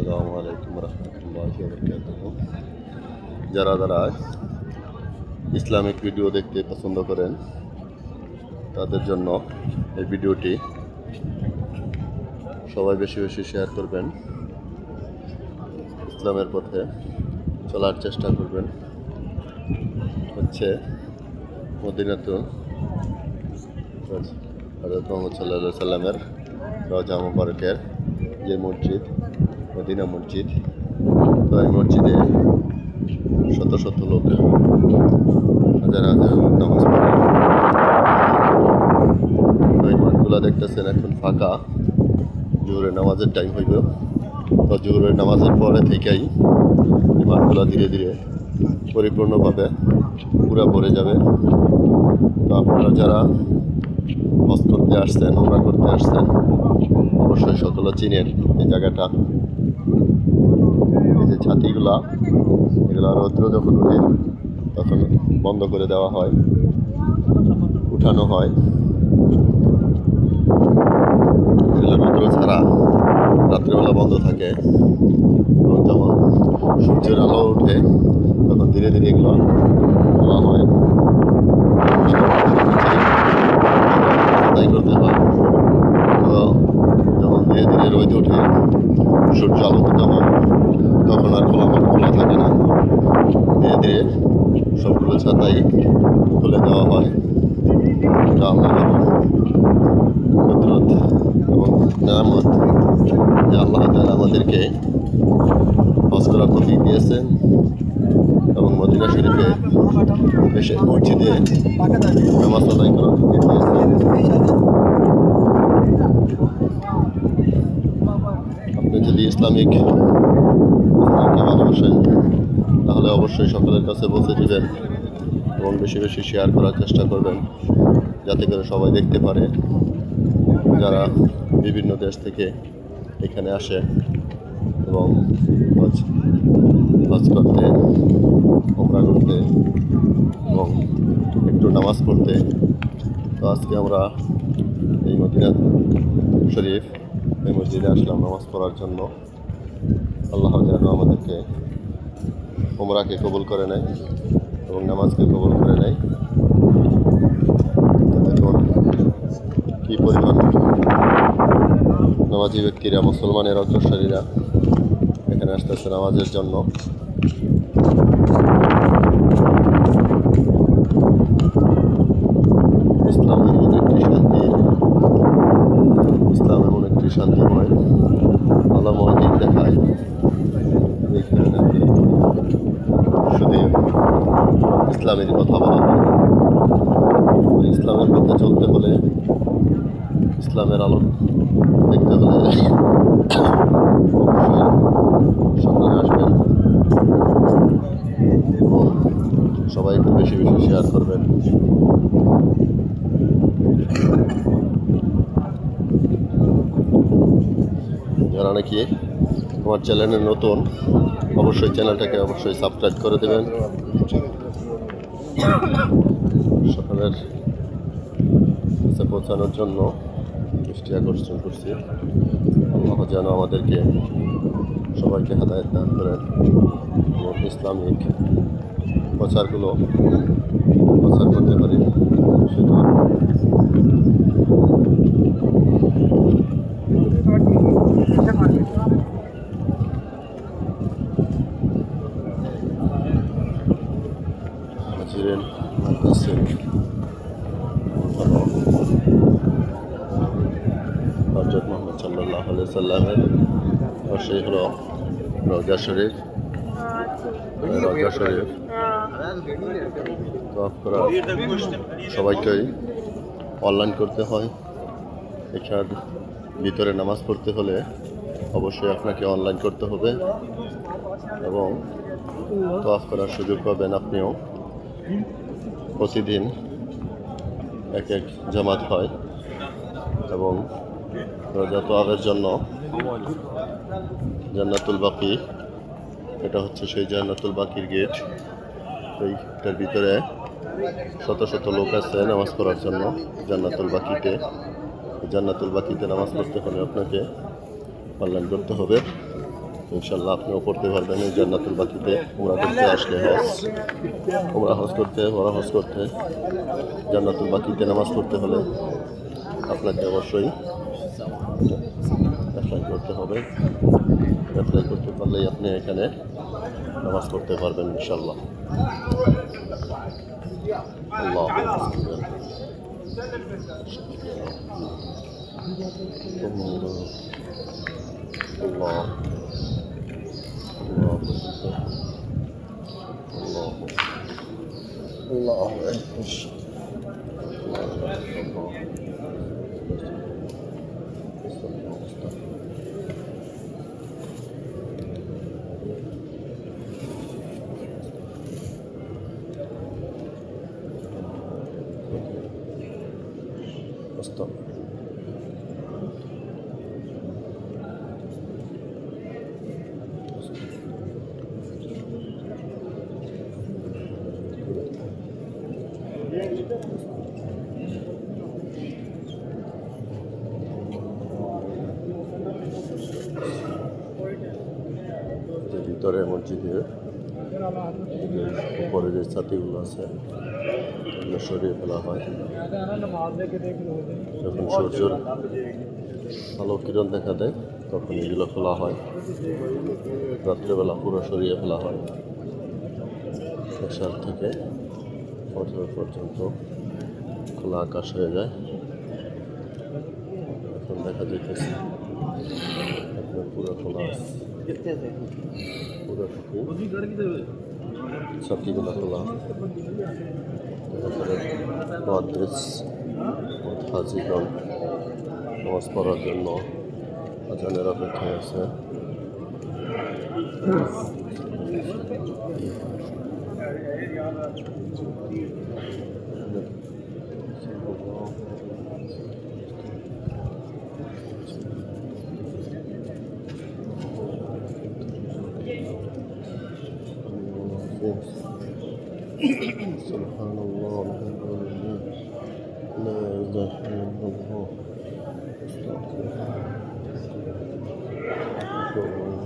আসসালামু আলাইকুম রহমতুল্লাহ যারা যারা ইসলামিক ভিডিও দেখতে পছন্দ করেন, তাদের জন্য এই ভিডিওটি সবাই বেশি বেশি শেয়ার করবেন। ইসলামের পথে চলার চেষ্টা করবেন। হচ্ছে মদিনাতুন হজরত মোহাম্মদ সাল্লাহ সাল্লামের রজা মুবারকের যে মসজিদ মদিনা মসজিদ। তো এই মসজিদে শত শত লোক হাজার হাজার লোক নামাজ পড়ে। এই মাঠগুলা দেখতেছেন এখন ফাঁকা। জোহরের নামাজের টাইম হইব। তো জোহরের নামাজের পরে থেকেই এই মাঠগুলা ধীরে ধীরে পরিপূর্ণভাবে পুরা ভরে যাবে। তো আপনারা যারা হজ করতে আসছেন ওমরা করতে আসছেন, অবশ্যই সকলে চিনেন এই জায়গাটা। এই যে ছাতিগুলা এগুলা রৌদ্র যখন উঠে তখন বন্ধ করে দেওয়া হয় উঠানো হয় এগুলো রৌদ্র ছাড়া রাত্রেবেলা বন্ধ থাকে এবং যখন সূর্যের আলো উঠে তখন ধীরে ধীরে এগুলো খোলা হয় করতে হয় ধীরে ধীরে রোদ ওঠে সূর্য আলোকিত হয় তখন আর খোলা মাঠ খোলা থাকে না। ধীরে ধীরে সবগুলো ছাতাই খুলে দেওয়া হয়। এবং আল্লাহ তাআলা আমাদেরকে তৌফিক দিয়েছেন এবং মদিনা শরীফে এসে মসজিদে নামাজ আদায় করার তৌফিক দিয়েছেন আপনি ইসলামিক ইসলামকে ভালোবাসেন। তাহলে অবশ্যই সকলের কাছে বলতে দিবেন এবং বেশি বেশি শেয়ার করার চেষ্টা করবেন, যাতে করে সবাই দেখতে পারে যারা বিভিন্ন দেশ থেকে এখানে আসে এবং হজ করতে, ওমরা করতে এবং একটু নামাজ পড়তে। তো আজকে আমরা এই মদিনা শরীফ, এই মসজিদে আসলাম নামাজ পড়ার জন্য। আল্লাহ যেন আমাদেরকে ওমরাকে কবুল করে নেয় এবং নামাজকে কবুল করে নেয়। দেখুন কী পরিমাণ নামাজি ব্যক্তিরা, মুসলমানের অগ্রসরীরা এখানে আসতেছে নামাজের জন্য। ইসলামের কথা বলা হয়। ইসলামের পথে চলতে হলে ইসলামের আলো দেখতে হলে সকলে আসবেন এবং সবাই একটু বেশি বেশি শেয়ার করবেন। যারা নাকি আমার চ্যানেলে নতুন অবশ্যই চ্যানেলটাকে অবশ্যই সাবস্ক্রাইব করে দেবেন। সকালের কাছে পৌঁছানোর জন্য দৃষ্টি আকর্ষণ করছি। আল্লাহ যেন আমাদেরকে সবাইকে হেদায়ত দান করেন এবং ইসলামিক প্রচারগুলো প্রচার করতে পারি। সেটা হাজিরেন মাদ্রাসের হজরত মোহাম্মদ সাল্লাহ সাল্লামের সেই হলো রজা শরীফ। রজা শরীফ। সবাইকেই অনলাইন করতে হয়। এখান ভিতরে নামাজ পড়তে হলে অবশ্যই আপনাকে অনলাইন করতে হবে। এবং তফ করার সুযোগ পাবেন আপনিও প্রতিদিন এক এক জামাত হয় এবং রোজা তোয়াবের জন্য জান্নাতুল বাকি, এটা হচ্ছে সেই জান্নাতুল বাকির গেট। এইটার ভিতরে শত শত লোক আছে নামাজ পড়ার জন্য জান্নাতুল বাকিতে। জান্নাতুল বাকিতে নামাজ পড়তে হলে আপনাকে অনলাইন করতে হবে। ইনশাল্লাহ আপনিও করতে পারবেন এই জান্নাতুল বাকিতে। ওমরা করতে আসলে হজ, ওমরা হজ করতে ওরা হজ করতে। জান্নাতুল বাকিতে নামাজ পড়তে হলে আপনাকে অবশ্যই অ্যাপ্লাই করতে হবে। অ্যাপ্লাই করতে পারলেই আপনি এখানে নামাজ পড়তে পারবেন ইনশাল্লাহ আল্লাহ Allah Allah Allah Allah Allah Stop. ভিতরে মসজিদের উপরে যে ছাতিগুলো আছে, এগুলো সরিয়ে ফেলা হয়। যখন সূর্যের আলো কিরণ দেখা দেয়, তখন এগুলো খোলা হয়। রাত্রেবেলা পুরো সরিয়ে ফেলা হয়। এসার থেকে ফজর পর্যন্ত খোলা আকাশ হয়ে যায়। এখন দেখা একদম পুরো খোলা আছে। পুরো ছাতিগুলো খোলা তারপরে মাদ্রিস হাজিগণ নামাজ পড়ার জন্য আজানের অপেক্ষায় আছে سبحان الله الحمد لله. لا إله إلا الله استغفر الله.